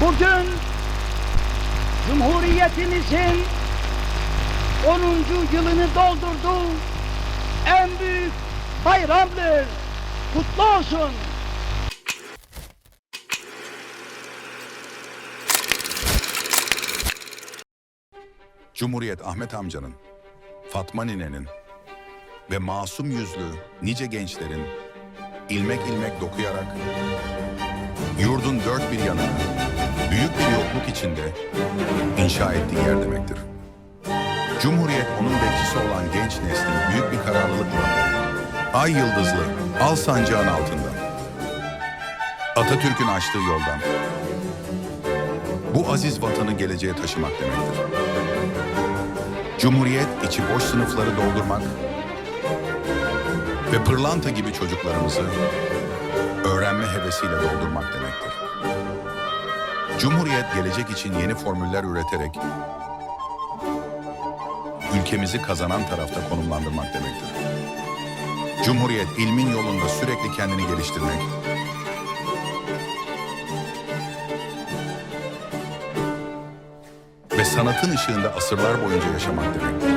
Bugün Cumhuriyetimizin 10. yılını doldurdu. En büyük bayramdır. Kutlu olsun. Cumhuriyet Ahmet amcanın, Fatma ninenin ve masum yüzlü nice gençlerin ilmek ilmek dokuyarak yurdun dört bir yanına içinde inşa ettiği yer demektir. Cumhuriyet onun bekçisi olan genç neslin büyük bir kararlılıkla ay yıldızlı al sancağın altında Atatürk'ün açtığı yoldan bu aziz vatanı geleceğe taşımak demektir. Cumhuriyet içi boş sınıfları doldurmak ve pırlanta gibi çocuklarımızı öğrenme hevesiyle doldurmak demektir. Cumhuriyet gelecek için yeni formüller üreterek ülkemizi kazanan tarafta konumlandırmak demektir. Cumhuriyet ilmin yolunda sürekli kendini geliştirmek, ve sanatın ışığında asırlar boyunca yaşamak demektir.